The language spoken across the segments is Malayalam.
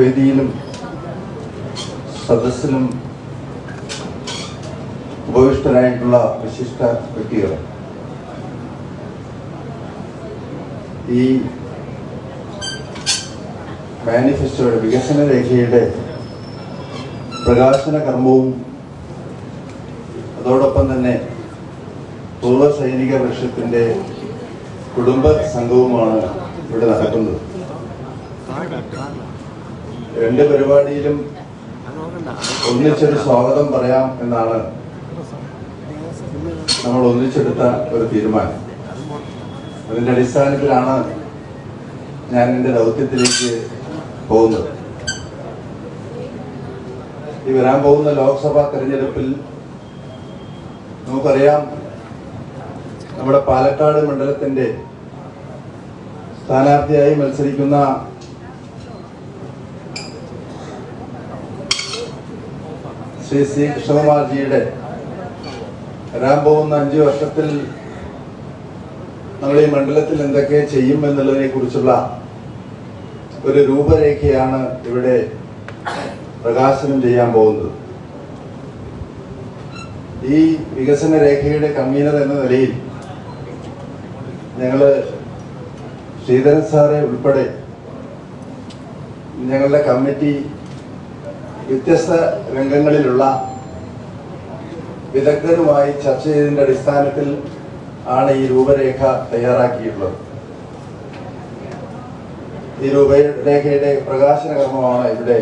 വേദിയിലും സദസ്സിലും ഉപവിഷ്ടരായിട്ടുള്ള വിശിഷ്ട വ്യക്തികൾ. ഈ മാനിഫെസ്റ്റോയുടെ വികസന രേഖയുടെ പ്രകാശന കർമ്മവും അതോടൊപ്പം തന്നെ പൂർവ സൈനിക വൃക്ഷത്തിന്റെ കുടുംബ സംഘവുമാണ് ഇവിടെ നടക്കുന്നത്. രണ്ട് പരിപാടിയിലും ഒന്നിച്ചൊരു സ്വാഗതം പറയാം എന്നാണ് നമ്മൾ ഒന്നിച്ചെടുത്ത ഒരു തീരുമാനം. അതിന്റെ അടിസ്ഥാനത്തിലാണ് ഞാൻ എന്റെ ദൗത്യത്തിലേക്ക് പോകുന്നത്. ഈ വരാൻ പോകുന്ന ലോക്സഭാ തെരഞ്ഞെടുപ്പിൽ നമുക്കറിയാം നമ്മുടെ പാലക്കാട് മണ്ഡലത്തിന്റെ സ്ഥാനാർത്ഥിയായി മത്സരിക്കുന്ന ശ്രീ സി കൃഷ്ണകുമാർജിയുടെ വരാൻ പോകുന്ന അഞ്ചു വർഷത്തിൽ നമ്മൾ ഈ മണ്ഡലത്തിൽ എന്തൊക്കെ ചെയ്യും എന്നുള്ളതിനെ കുറിച്ചുള്ള ഒരു രൂപരേഖയാണ് ഇവിടെ പ്രകാശനം ചെയ്യാൻ പോകുന്നത്. ഈ വികസന രേഖയുടെ കൺവീനർ എന്ന നിലയിൽ ഞങ്ങൾ ശ്രീധരൻ സാറെ ഉൾപ്പെടെ ഞങ്ങളുടെ കമ്മിറ്റി വ്യത്യസ്ത രംഗങ്ങളിലുള്ള വിദഗ്ധരുമായി ചർച്ച ചെയ്തതിന്റെ അടിസ്ഥാനത്തിൽ ആണ് ഈ രൂപരേഖ തയ്യാറാക്കിയിട്ടുള്ളത്. ഈ രൂപരേഖയുടെ പ്രകാശന കർമ്മമാണ് ഇവിടെ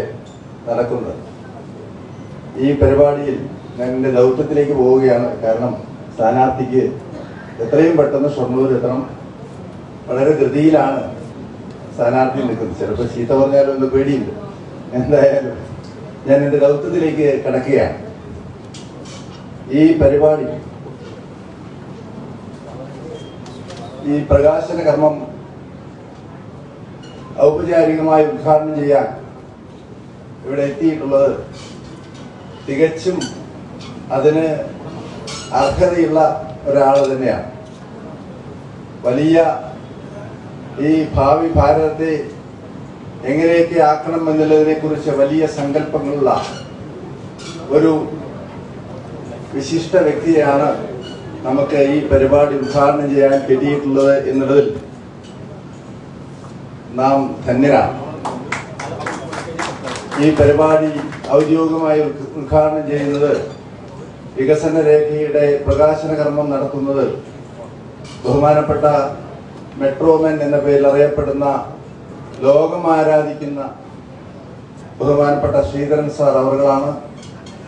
നടക്കുന്നത്. ഈ പരിപാടിയിൽ ഞാൻ എന്റെ ദൗത്യത്തിലേക്ക് പോവുകയാണ്. കാരണം സ്ഥാനാർത്ഥിക്ക് എത്രയും പെട്ടെന്ന് ഷൊർണൂർ എത്തണം. വളരെ ധൃതിയിലാണ് സ്ഥാനാർത്ഥി നിൽക്കുന്നത്. ചിലപ്പോൾ ചീത്ത പറഞ്ഞാലും ഒന്ന് പേടിയുണ്ട്. എന്തായാലും ഞാൻ എന്റെ ദൗത്യത്തിലേക്ക് കടക്കുകയാണ്. ഈ പരിപാടി ഈ പ്രകാശന കർമ്മം ഔപചാരികമായി ഉദ്ഘാടനം ചെയ്യാൻ ഇവിടെ എത്തിയിട്ടുള്ളത് തികച്ചും അതിന് അർഹതയുള്ള ഒരാൾ തന്നെയാണ്. വലിയ ഈ ഭാവി ഭാരതത്തെ എങ്ങനെയൊക്കെ ആക്കണം എന്നുള്ളതിനെ കുറിച്ച് വലിയ സങ്കല്പങ്ങളുള്ള ഒരു വിശിഷ്ട വ്യക്തിയാണ് നമുക്ക് ഈ പരിപാടി ഉദ്ഘാടനം ചെയ്യാൻ കിട്ടിയിട്ടുള്ളത് എന്നുള്ളതിൽ നാം ധന്യരാണ്. ഈ പരിപാടി ഔദ്യോഗികമായി ഉദ്ഘ- ഉദ്ഘാടനം ചെയ്യുന്നത് വികസന രേഖയുടെ പ്രകാശന കർമ്മം നടത്തുന്നത് ബഹുമാനപ്പെട്ട മെട്രോമൻ എന്ന പേരിൽ അറിയപ്പെടുന്ന ലോകം ആരാധിക്കുന്ന ബഹുമാനപ്പെട്ട ശ്രീധരൻ സാർ അവരുകളാണ്.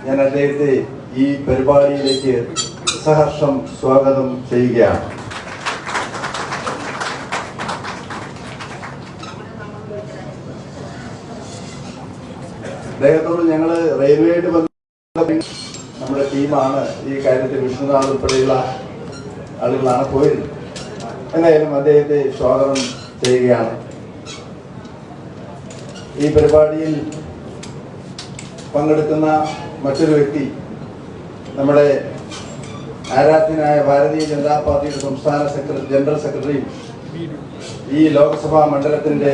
ഞാൻ അദ്ദേഹത്തെ ഈ പരിപാടിയിലേക്ക് സഹർഷം സ്വാഗതം ചെയ്യുകയാണ്. അദ്ദേഹത്തോട് ഞങ്ങൾ റെയിൽവേയുടെ ബന്ധപ്പെട്ട നമ്മുടെ ടീമാണ്. ഈ കാര്യത്തിൽ വിഷ്ണുനാഥ് ഉൾപ്പെടെയുള്ള ആളുകളാണ് പോയിരുന്നത്. എന്തായാലും അദ്ദേഹത്തെ സ്വാഗതം ചെയ്യുകയാണ്. ഈ പരിപാടിയിൽ പങ്കെടുക്കുന്ന മറ്റൊരു വ്യക്തി നമ്മുടെ ആരാധ്യനായ ഭാരതീയ ജനതാ പാർട്ടിയുടെ സംസ്ഥാന സെക്രട്ടറി ജനറൽ സെക്രട്ടറിയും ഈ ലോക്സഭാ മണ്ഡലത്തിന്റെ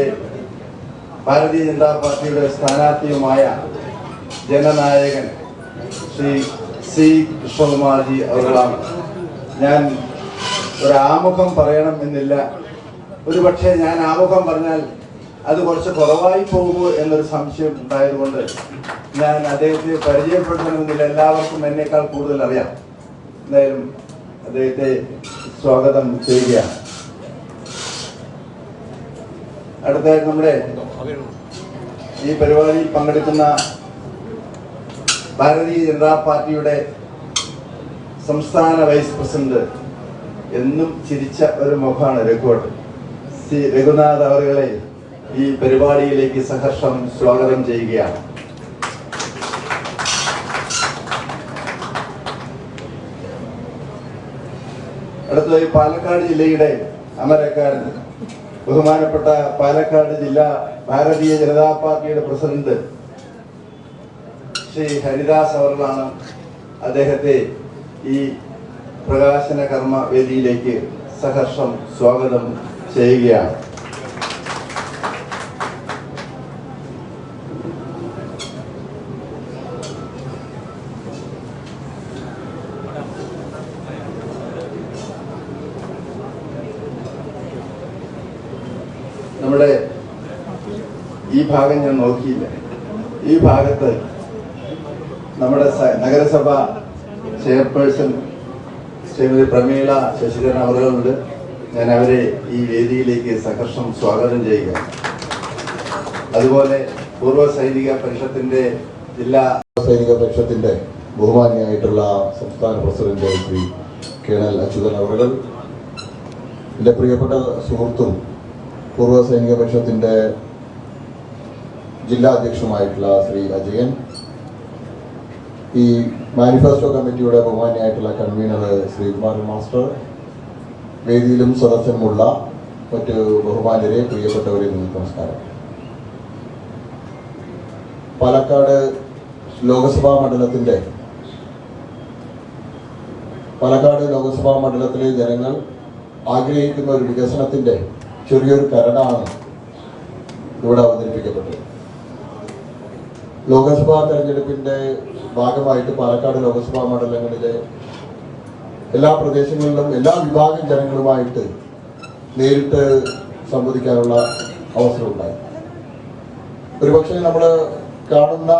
ഭാരതീയ ജനതാ പാർട്ടിയുടെ സ്ഥാനാർത്ഥിയുമായ ജനനായകൻ ശ്രീ സി കൃഷ്ണകുമാർജി അവരുടെ ഞാൻ ഒരു ആമുഖം പറയണം എന്നില്ല. ഒരുപക്ഷെ ഞാൻ ആമുഖം പറഞ്ഞാൽ അത് കുറച്ച് കുറവായി പോകുമോ എന്നൊരു സംശയം ഉണ്ടായതുകൊണ്ട് ഞാൻ അദ്ദേഹത്തെ പരിചയപ്പെടുത്തണമെന്നില്ല. എല്ലാവർക്കും എന്നേക്കാൾ കൂടുതൽ അറിയാം. എന്തായാലും അദ്ദേഹത്തെ സ്വാഗതം ചെയ്യുകയാണ്. അടുത്തായി നമ്മുടെ ഈ പരിപാടിയിൽ പങ്കെടുക്കുന്ന ഭാരതീയ ജനതാ പാർട്ടിയുടെ സംസ്ഥാന വൈസ് പ്രസിഡന്റ് എന്നും ചിരിച്ച ഒരു മുഖമാണ് രഘുവട്ട് സി. രഘുനാഥ് അവറുകളെ ഈ പരിപാടിയിലേക്ക് സഹർഷം സ്വാഗതം ചെയ്യുകയാണ്. അടുത്ത പാലക്കാട് ജില്ലയുടെ അമരക്കാരൻ ബഹുമാനപ്പെട്ട പാലക്കാട് ജില്ലാ ഭാരതീയ ജനതാ പാർട്ടിയുടെ പ്രസിഡന്റ് ശ്രീ ഹരിദാസ് അവറിലാണ് അദ്ദേഹത്തെ ഈ പ്രകാശന കർമ്മ വേദിയിലേക്ക് സഹർഷം സ്വാഗതം ചെയ്യുകയാണ്. ഈ ഭാഗം ഞാൻ നോക്കിയില്ല? ഈ ഭാഗത്ത് നമ്മുടെ നഗരസഭ ചെയർപേഴ്സൺ ശ്രീമതി പ്രമീള ശശിധരൻ അവരുണ്ട് ഞാൻ അവരെ ഈ വേദിയിലേക്ക് സഹർഷം സ്വാഗതം ചെയ്യുക. അതുപോലെ പൂർവ സൈനിക പരിഷത്തിന്റെ ജില്ലാ സൈനിക പരിഷത്തിന്റെ ബഹുമാനിയായിട്ടുള്ള സംസ്ഥാന പ്രസിഡന്റ് ശ്രീ കേണൽ അച്യുതൻ അവറുകൾ എന്റെ പ്രിയപ്പെട്ട സുഹൃത്തും പൂർവ സൈനിക പരിഷത്തിന്റെ ജില്ലാ അധ്യക്ഷനുമായിട്ടുള്ള ശ്രീ അജയൻ. ഈ മാനിഫെസ്റ്റോ കമ്മിറ്റിയുടെ ബഹുമാനിയായിട്ടുള്ള കൺവീനർ ശ്രീകുമാരൻ മാസ്റ്റർ. വേദിയിലും സദസ്സിലുമുള്ള മറ്റ് ബഹുമാനരെ പ്രിയപ്പെട്ടവരെ നമസ്കാരം. പാലക്കാട് ലോകസഭാ മണ്ഡലത്തിന്റെ പാലക്കാട് ലോകസഭാ മണ്ഡലത്തിലെ ജനങ്ങൾ ആഗ്രഹിക്കുന്ന ഒരു വികസനത്തിന്റെ ചെറിയൊരു കരടാണ് ഇവിടെ അവതരിപ്പിക്കപ്പെട്ടത്. ലോകസഭാ തെരഞ്ഞെടുപ്പിന്റെ ഭാഗമായിട്ട് പാലക്കാട് ലോകസഭാ മണ്ഡലങ്ങളിലെ എല്ലാ പ്രദേശങ്ങളിലും എല്ലാ വിഭാഗം ജനങ്ങളുമായിട്ട് നേരിട്ട് സംവദിക്കാനുള്ള അവസരമുണ്ടായി ഒരുപക്ഷെ നമ്മൾ കാണുന്ന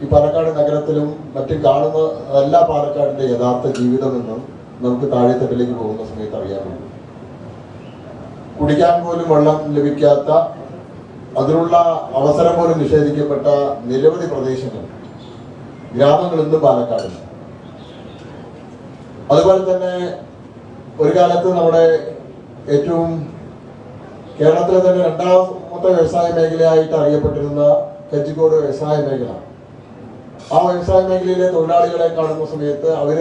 ഈ പാലക്കാട് നഗരത്തിലും മറ്റും കാണുന്ന അല്ല പാലക്കാടിന്റെ യഥാർത്ഥ ജീവിതമെന്നും നമുക്ക് താഴെത്തട്ടിലേക്ക് പോകുന്ന സമയത്ത് അറിയാൻ കുടിക്കാൻ പോലും വെള്ളം ലഭിക്കാത്ത അതിനുള്ള അവസരം പോലും നിഷേധിക്കപ്പെട്ട നിരവധി പ്രദേശങ്ങൾ ഗ്രാമങ്ങൾ ഇന്ന് പാലക്കാടുണ്ട്. അതുപോലെ തന്നെ ഒരു കാലത്ത് നമ്മുടെ ഏറ്റവും കേരളത്തിലെ തന്നെ രണ്ടാമത്തെ വ്യവസായ മേഖലയായിട്ട് അറിയപ്പെട്ടിരുന്ന കച്ചിക്കോട് വ്യവസായ മേഖല. ആ വ്യവസായ മേഖലയിലെ തൊഴിലാളികളെ കാണുന്ന സമയത്ത് അവർ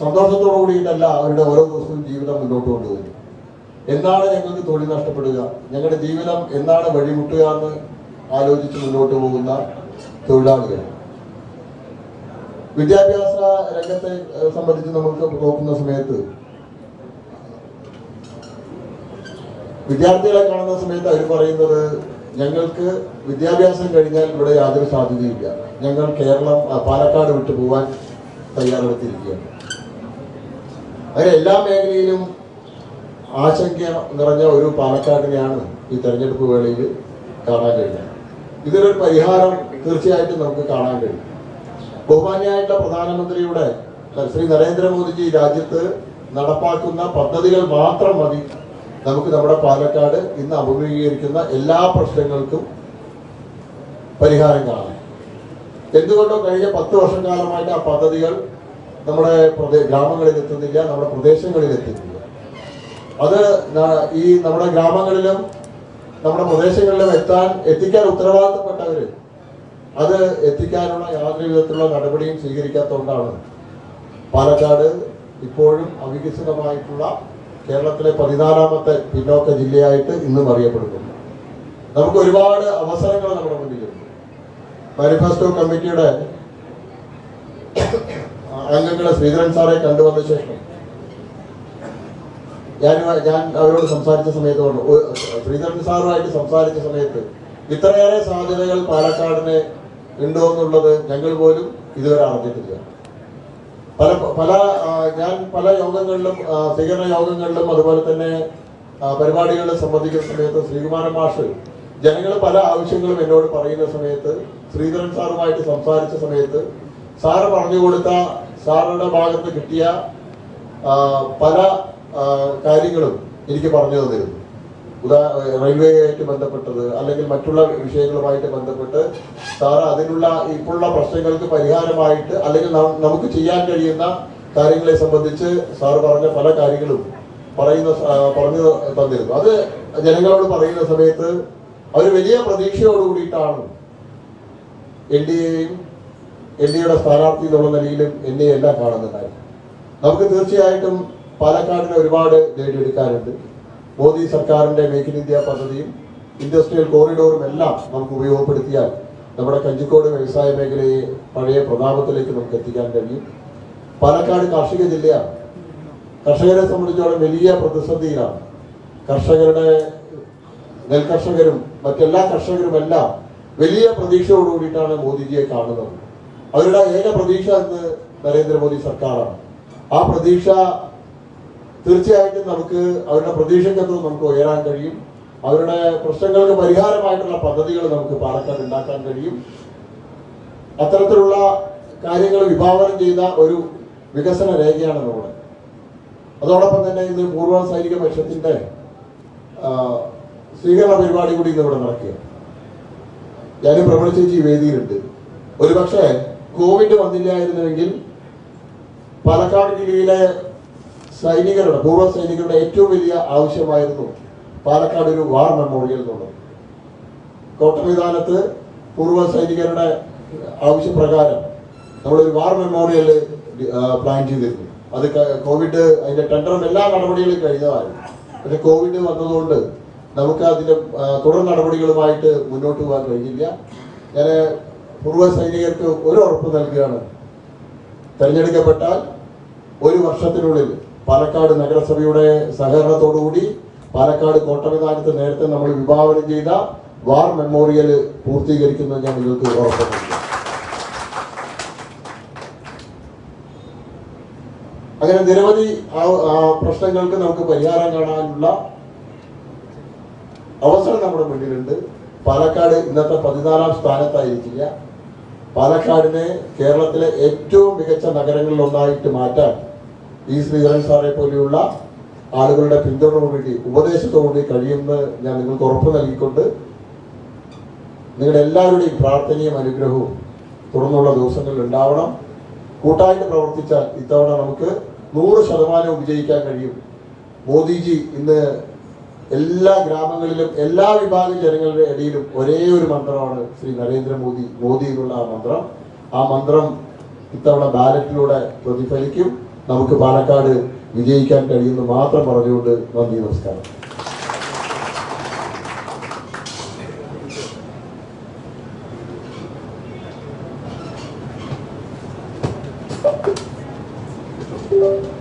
സന്തോഷത്തോടു കൂടിയിട്ടല്ല അവരുടെ ഓരോ ദിവസവും ജീവിതം മുന്നോട്ട് കൊണ്ടുപോകുന്നത്. എന്നാണ് ഞങ്ങൾക്ക് തൊഴിൽ നഷ്ടപ്പെടുക? ഞങ്ങളുടെ ജീവിതം എന്നാണ് വഴിമുട്ടുക എന്ന് ആലോചിച്ച് മുന്നോട്ട് പോകുന്ന തൊഴിലാളികൾ. വിദ്യാഭ്യാസ രംഗത്തെ സംബന്ധിച്ച് നമുക്ക് നോക്കുന്ന സമയത്ത് വിദ്യാർത്ഥികളെ കാണുന്ന സമയത്ത് അവർ പറയുന്നത് ഞങ്ങൾക്ക് വിദ്യാഭ്യാസം കഴിഞ്ഞാൽ ഇവിടെ യാതൊരു സാധ്യതയില്ല. ഞങ്ങൾ കേരളം പാലക്കാട് വിട്ടു പോവാൻ തയ്യാറെടുത്തിരിക്കുകയാണ്. അങ്ങനെ എല്ലാ മേഖലയിലും ആശങ്ക നിറഞ്ഞ ഒരു പാലക്കാടിനെയാണ് ഈ തെരഞ്ഞെടുപ്പ് വേളയിൽ കാണാൻ കഴിഞ്ഞത് ഇതിനൊരു പരിഹാരം തീർച്ചയായിട്ടും നമുക്ക് കാണാൻ കഴിയും. ബഹുമാന്യായിട്ടുള്ള പ്രധാനമന്ത്രിയുടെ ശ്രീ നരേന്ദ്രമോദിജി രാജ്യത്ത് നടപ്പാക്കുന്ന പദ്ധതികൾ മാത്രം മതി. നമുക്ക് നമ്മുടെ പാലക്കാട് ഇന്ന് അഭിമുഖീകരിക്കുന്ന എല്ലാ പ്രശ്നങ്ങൾക്കും പരിഹാരം കാണാം എന്തുകൊണ്ടോ കഴിഞ്ഞ പത്ത് വർഷക്കാലമായിട്ട് ആ പദ്ധതികൾ നമ്മുടെ ഗ്രാമങ്ങളിൽ എത്തുന്നില്ല നമ്മുടെ പ്രദേശങ്ങളിൽ എത്തുന്നില്ല. അത് ഈ നമ്മുടെ ഗ്രാമങ്ങളിലും നമ്മുടെ പ്രദേശങ്ങളിലും എത്താൻ എത്തിക്കാൻ ഉത്തരവാദിത്തപ്പെട്ടവര് അത് എത്തിക്കാനുള്ള യാതൊരു വിധത്തിലുള്ള നടപടിയും സ്വീകരിക്കാത്തതുകൊണ്ടാണ് പാലക്കാട് ഇപ്പോഴും അവികസിതമായിട്ടുള്ള കേരളത്തിലെ പതിനാലാമത്തെ പിന്നോക്ക ജില്ലയായിട്ട് ഇന്നും അറിയപ്പെടുന്നു നമുക്ക് ഒരുപാട് അവസരങ്ങൾ നമ്മുടെ മുന്നിലുണ്ട്. മാനിഫെസ്റ്റോ കമ്മിറ്റിയുടെ അംഗങ്ങളെ ശ്രീധരൻ സാറെ കണ്ടുവന്ന ശേഷം ഞാൻ ഞാൻ അവരോട് സംസാരിച്ച സമയത്ത് പറഞ്ഞു ശ്രീധരൻ സാറുമായിട്ട് സംസാരിച്ച സമയത്ത് ഇത്രയേറെ സാധ്യതകൾ പാലക്കാടിന് ഉണ്ടോ എന്നുള്ളത് ഞങ്ങൾ പോലും ഇതുവരെ അറിഞ്ഞിട്ടില്ല. പല പല ഞാൻ പല യോഗങ്ങളിലും സ്വീകരണ യോഗങ്ങളിലും അതുപോലെ തന്നെ പരിപാടികളിൽ സംബന്ധിക്കുന്ന സമയത്ത് ശ്രീകുമാരൻ മാഷ് ജനങ്ങൾ പല ആവശ്യങ്ങളും എന്നോട് പറയുന്ന സമയത്ത് ശ്രീധരൻ സാറുമായിട്ട് സംസാരിച്ച സമയത്ത് സാറ് പറഞ്ഞു കൊടുത്ത സാറുടെ ഭാഗത്ത് കിട്ടിയ പല കാര്യങ്ങളും എനിക്ക് പറഞ്ഞു തന്നിരുന്നു. ഉദാ റെയിൽവേയായിട്ട് ബന്ധപ്പെട്ടത് അല്ലെങ്കിൽ മറ്റുള്ള വിഷയങ്ങളുമായിട്ട് ബന്ധപ്പെട്ട് സാർ അതിനുള്ള ഇപ്പോഴുള്ള പ്രശ്നങ്ങൾക്ക് പരിഹാരമായിട്ട് അല്ലെങ്കിൽ നമുക്ക് ചെയ്യാൻ കഴിയുന്ന കാര്യങ്ങളെ സംബന്ധിച്ച് സാർ പറഞ്ഞ പല കാര്യങ്ങളും പറയുന്ന പറഞ്ഞു തന്നിരുന്നു. അത് ജനങ്ങളോട് പറയുന്ന സമയത്ത് അവർ വലിയ പ്രതീക്ഷയോട് കൂടിയിട്ടാണ് എൻ ഡി എയും എൻ ഡി എയുടെ സ്ഥാനാർത്ഥി എന്നുള്ള നിലയിലും എന്നെ എല്ലാം കാണുന്നുണ്ടായിരുന്നു നമുക്ക് തീർച്ചയായിട്ടും പാലക്കാടിന് ഒരുപാട് നേടിയെടുക്കാനുണ്ട് മോദി സർക്കാരിന്റെ മേക്ക് ഇൻ ഇന്ത്യ പദ്ധതിയും ഇൻഡസ്ട്രിയൽ കോറിഡോറും എല്ലാം നമുക്ക് ഉപയോഗപ്പെടുത്തിയാൽ നമ്മുടെ കഞ്ചിക്കോട് വ്യവസായ മേഖലയെ പഴയ പ്രതാപത്തിലേക്ക് നമുക്ക് എത്തിക്കാൻ കഴിയും. പാലക്കാട് കാർഷിക ജില്ലയാണ്. കർഷകരെ സംബന്ധിച്ചോളം വലിയ പ്രതിസന്ധിയിലാണ്. കർഷകരുടെ നെൽകർഷകരും മറ്റെല്ലാ കർഷകരുമെല്ലാം വലിയ പ്രതീക്ഷയോടുകൂടിയിട്ടാണ് മോദിജിയെ കാണുന്നത്. അവരുടെ ഏക പ്രതീക്ഷ എന്ന് നരേന്ദ്രമോദി സർക്കാരാണ്. ആ പ്രതീക്ഷ തീർച്ചയായിട്ടും നമുക്ക് അവരുടെ പ്രതീക്ഷയ്ക്കത്ത് നമുക്ക് ഉയരാൻ കഴിയും. അവരുടെ പ്രശ്നങ്ങൾക്ക് പരിഹാരമായിട്ടുള്ള പദ്ധതികൾ നമുക്ക് പാലക്കാട് ഉണ്ടാക്കാൻ കഴിയും. അത്തരത്തിലുള്ള കാര്യങ്ങൾ വിഭാവനം ചെയ്ത ഒരു വികസന രേഖയാണ് നമ്മുടെ അതോടൊപ്പം തന്നെ ഇന്ന് പൂർവ സൈനിക പക്ഷത്തിന്റെ സ്വീകരണ പരിപാടി കൂടി ഇന്ന് ഇവിടെ നടക്കുക ഞാനും ചേച്ചി ഈ വേദിയിലുണ്ട്. ഒരുപക്ഷെ കോവിഡ് വന്നില്ലായിരുന്നുവെങ്കിൽ പാലക്കാട് ജില്ലയിലെ സൈനികരുടെ പൂർവ സൈനികരുടെ ഏറ്റവും വലിയ ആവശ്യമായിരുന്നു പാലക്കാട് ഒരു വാർ മെമ്മോറിയൽ എന്നുള്ളത്. കോട്ടമൈതാനത്ത് പൂർവ സൈനികരുടെ ആവശ്യപ്രകാരം നമ്മളൊരു വാർ മെമ്മോറിയൽ പ്ലാൻ ചെയ്തിരുന്നു. അത് കോവിഡ് അതിന്റെ ടെൻഡറും എല്ലാ നടപടികളും കഴിഞ്ഞതായിരുന്നു. പക്ഷെ കോവിഡ് വന്നതുകൊണ്ട് നമുക്ക് അതിന്റെ തുടർ നടപടികളുമായിട്ട് മുന്നോട്ട് പോകാൻ കഴിഞ്ഞില്ല. ഞാൻ പൂർവ സൈനികർക്ക് ഒരു ഉറപ്പ് നൽകുകയാണ്. തെരഞ്ഞെടുക്കപ്പെട്ടാൽ ഒരു വർഷത്തിനുള്ളിൽ പാലക്കാട് നഗരസഭയുടെ സഹകരണത്തോടുകൂടി പാലക്കാട് കോട്ടമൈതാനത്ത് നേരത്തെ നമ്മൾ വിഭാവനം ചെയ്ത വാർ മെമ്മോറിയൽ പൂർത്തീകരിക്കുന്നത് ഞാൻ നിങ്ങൾക്ക് ഉറപ്പുണ്ട് അങ്ങനെ നിരവധി പ്രശ്നങ്ങൾക്ക് നമുക്ക് പരിഹാരം കാണാനുള്ള അവസരം നമ്മുടെ മുന്നിലുണ്ട്. പാലക്കാട് ഇന്നത്തെ പതിനാലാം സ്ഥാനത്തായിരിക്കില്ല പാലക്കാടിനെ കേരളത്തിലെ ഏറ്റവും മികച്ച നഗരങ്ങളിൽ ഒന്നായിട്ട് മാറ്റാൻ ഈ ശ്രീധരൻ സാറെ പോലെയുള്ള ആളുകളുടെ പിന്തുണയോടുകൂടി ഉപദേശത്തോടുകൂടി കഴിയുമെന്ന് ഞാൻ നിങ്ങൾക്ക് ഉറപ്പ് നൽകിക്കൊണ്ട് നിങ്ങളുടെ എല്ലാവരുടെയും പ്രാർത്ഥനയും അനുഗ്രഹവും തുടർന്നുള്ള ദിവസങ്ങളിൽ ഉണ്ടാവണം. കൂട്ടായിട്ട് പ്രവർത്തിച്ചാൽ ഇത്തവണ നമുക്ക് നൂറ് ശതമാനവും വിജയിക്കാൻ കഴിയും. മോദിജി ഇന്ന് എല്ലാ ഗ്രാമങ്ങളിലും എല്ലാ വിഭാഗം ജനങ്ങളുടെ ഇടയിലും ഒരേ ഒരു മന്ത്രമാണ് ശ്രീ നരേന്ദ്രമോദി മോദി എന്നുള്ള ആ മന്ത്രം. ആ മന്ത്രം ഇത്തവണ ബാലറ്റിലൂടെ പ്രതിഫലിക്കും. നമുക്ക് പാലക്കാട് വിജയിക്കാൻ കഴിയുമെന്ന് മാത്രം പറഞ്ഞുകൊണ്ട് നന്ദി നമസ്കാരം. Thank മാറ്റി